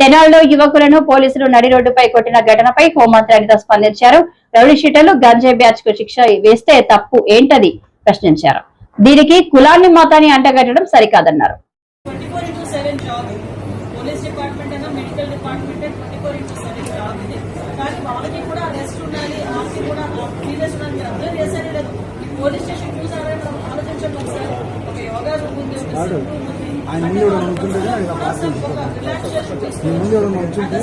తెనాల్లో యువకులను పోలీసులు నడి రోడ్డుపై కొట్టిన ఘటనపై హోంమంత్రి అనిత స్పందించారు. రౌడీ షీటర్లు గంజాయి బ్యాచ్కు శిక్ష వేస్తే తప్పు ఏంటది? ప్రశ్నించారు. దీనికి కులాన్ని మతాన్ని అంటగట్టడం సరికాదన్నారు. పోలీస్ డిపార్ట్మెంట్ అయినా medical department twenty four into seven job ఇది. కానీ వాళ్ళకి కూడా రెస్ట్ ఉండాలి వాళ్ళకి కూడా సీరియస్ ఉండాలి మీరు అర్థం చేశారే లేదు. ఈ పోలీస్ స్టేషన్ ఆలోచించండి ఒకసారి. ఒక యోగా రూమ్ ఉంది ఆయన ముందు ఎవడో ఉంటుంటే ఆయన పార్టీ ఒక ముందు ఎవడో ఉంటుంటే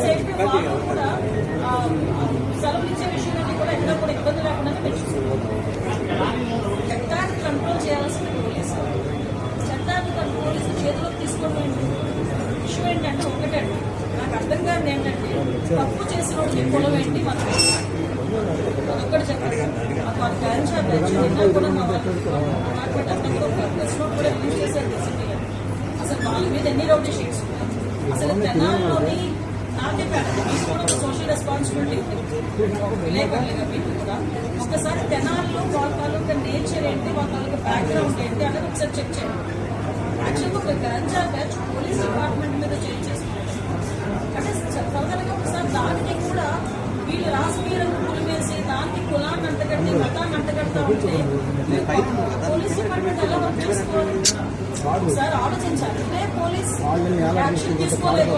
కూడా ఆ, కూడా చట్టాన్ని కంట్రోల్ చేయాల్సిన చట్టాన్ని చేతిలోకి ఇష్యూ ఏంటంటే ఒకటండి నాకు అర్థం కాదు ఏంటంటే తప్పు చేసిన వాడికి కులం ఏంటి మనం అదొక్కటి చెప్పండి మాకు ఆ కూడా మా కూడా కూడా చేశారు అసలు వాళ్ళ మీద ఎన్ని రౌడీ షీట్స్ అసలు తెనాల్లోని ఒక సోషల్ రెస్పాన్సిబిలిటీ ఒక కూడా. ఒకసారి తెనాల్లో వాళ్ళ తాలూకా నేచర్ ఏంటి వాళ్ళ తాలూకా బ్యాక్గ్రౌండ్ ఏంటి అనేది ఒకసారి చెక్ చేయండి. యాక్చువల్గా ఒక గంజా బ్యాచ్ పోలీస్ డిపార్ట్మెంట్ మీద చేంజ్ చేసుకున్నారు. అంటే ఫర్దర్గా ఒకసారి దానికి కూడా వీళ్ళు రాజకీయాలను పులిమేసి దానికి కులాన్ని అంటగట్టి మతాన్ని అంటగడతా ఉంటే పోలీస్ డిపార్ట్మెంట్ ఎలా వర్క్ చేసుకోవాలి ఒకసారి ఆలోచించాలి. ఇదే పోలీస్ యాక్షన్ తీసుకోలేదు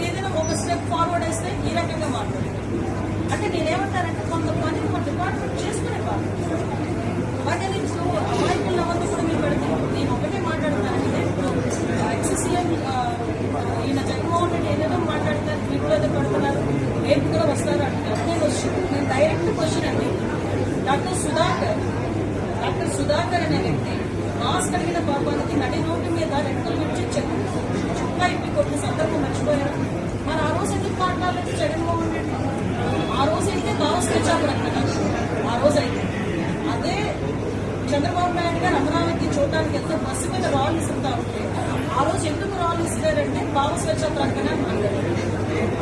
ఏదైనా ఒక స్టెప్ ఫార్వర్డ్ వేస్తే ఈ రకంగా మాట్లాడారు అంటే నేనేమంటానంటే కొంతమంది మన డిపార్ట్మెంట్ చేసుకునే వాళ్ళు. అలాగే ఇప్పుడు అమాయకులు ఎవరిని కూడా మీరు పెడతారు. నేను ఒకటే మాట్లాడతానంటే ఇప్పుడు ఎక్సీఎం ఈయన జగన్మోహన్ రెడ్డి ఏదేదో మాట్లాడతారు మీరు ఏదో పెడుతున్నారు రేపు కూడా వస్తారు అంటారు నేను వచ్చి- నేను డైరెక్ట్ క్వశ్చన్ అండి. డాక్టర్ సుధాకర్ డాక్టర్ సుధాకర్ అనే వ్యక్తి మాస్క్ కలిగిన పాపానికి నడి రోడ్డు మీద రెక్కలు విడిచి చెక్ చుక్కా ఇప్పి కొట్టిన సందర్భం మర్చిపోయారు మరి ఆ రోజు ఎందుకు మాట్లాడలేదు జగన్మోహన్ రెడ్డి? ఆ రోజు అయితే భారత్ తెచ్చారు ఆ రోజు అయితే. అదే చంద్రబాబు నాయుడు గారు అమరావతి చూడడానికి ఎంత బస్సు మీద రాళ్ళు ఇస్తుంటా ఉంటే ఆ రోజు ఎందుకు రాళ్ళు ఇస్తారంటే భావ స్వచ్ఛ ప్రకటన అన్నారు.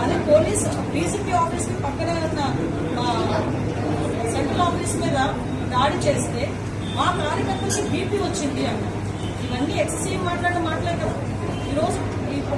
అదే పోలీస్ డీసీపీ ఆఫీస్కి పక్కనే ఉన్న సెంట్రల్ ఆఫీస్ మీద దాడి చేస్తే మా కార్యకర్తలకి బీపీ వచ్చింది అన్నారు ఇవన్నీ ఎక్ససీఎం మాట్లాడిన మాటలే కదా. ఈరోజు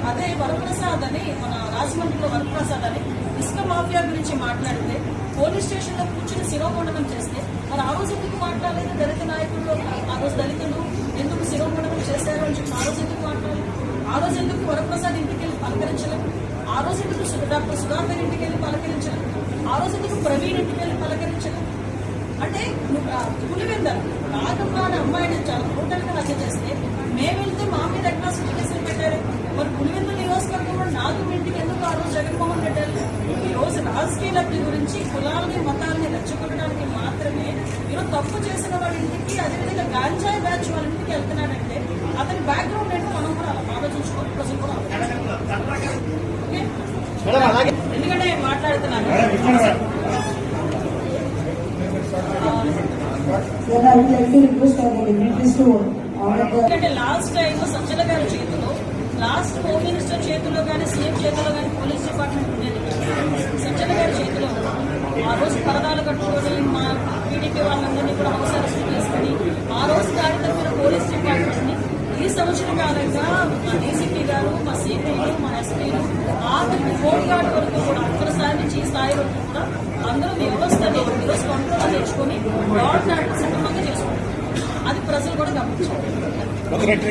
అదే వరప్రసాద్ అని మన రాజమండ్రిలో వరప్రసాద్ అని ఇసుక మాఫియా గురించి మాట్లాడితే పోలీస్ స్టేషన్లో కూర్చుని శిరోమండనం చేస్తే మరి ఆ రోజు ఎందుకు మాట్లాడలేదు దళిత నాయకులు ఆ రోజు దళితులు ఎందుకు శిరోమండనం చేశారు అని చెప్పి ఆ రోజు ఎందుకు మాట్లాడలేదు? ఆ రోజు ఎందుకు వరప్రసాద్ ఇంటికి వెళ్ళి పలకరించలేదు? ఆ రోజు ఎందుకు డాక్టర్ సుధాకర్ ఇంటికి వెళ్ళి పలకరించలేదు? ఆ రోజు ఎందుకు ప్రవీణ్ ఇంటికి వెళ్ళి పలకరించలేదు అంటే నువ్వు ఆ పులివెంద నాగమ్మ అనే అమ్మాయిని చాలా టోటల్గా హత్య చేస్తే మేము వెళ్తే మా మీద అట్రాసిటీ కేసులు పెట్టారు? మరి పులివెంద నియోజకవర్గంలో నాగం ఇంటికి ఎందుకు ఆ రోజు జగన్మోహన్ రెడ్డి? ఈ రోజు రాజకీయ లబ్ధి గురించి కులాలని మతాలని రెచ్చగొట్టడానికి మాత్రమే ఈరోజు తప్పు చేసిన వాళ్ళ ఇంటికి అదేవిధంగా గాంజాయి బ్యాచ్ వాళ్ళ ఇంటికి వెళ్తున్నాడంటే అతని బ్యాక్గ్రౌండ్ ఏంటో మనం కూడా ఆలోచించుకోవాలి ప్రజలు కూడా? ఎందుకంటే నేను మాట్లాడుతున్నాను Then I would like to request our dignitaries to the ఎందుకంటే లాస్ట్ టైం సజ్జల గారి చేతిలో లాస్ట్ హోమ్ మినిస్టర్ చేతిలో కానీ సీఎం చేతిలో కానీ పోలీస్ డిపార్ట్మెంట్ ఉండేది సజ్జల గారి చేతిలో ఆ రోజు పరదాలు కట్టుకొని మా టీడీపీ వాళ్ళందరినీ కూడా హౌస్ అరెస్ట్ చేసుకుని ఆ రోజు దాడి తప్పిన పోలీస్ డిపార్ట్మెంట్ని ఈ సంవత్సరం కాలంగా మా డీసీపీ గారు మా సిపిలు మా ఎస్పీలు ఆఖరి హోమ్ గార్డ్ వరకు కూడా అక్కడ స్థాయి నుంచి ఈ స్థాయి వరకు కూడా అందరూ Otra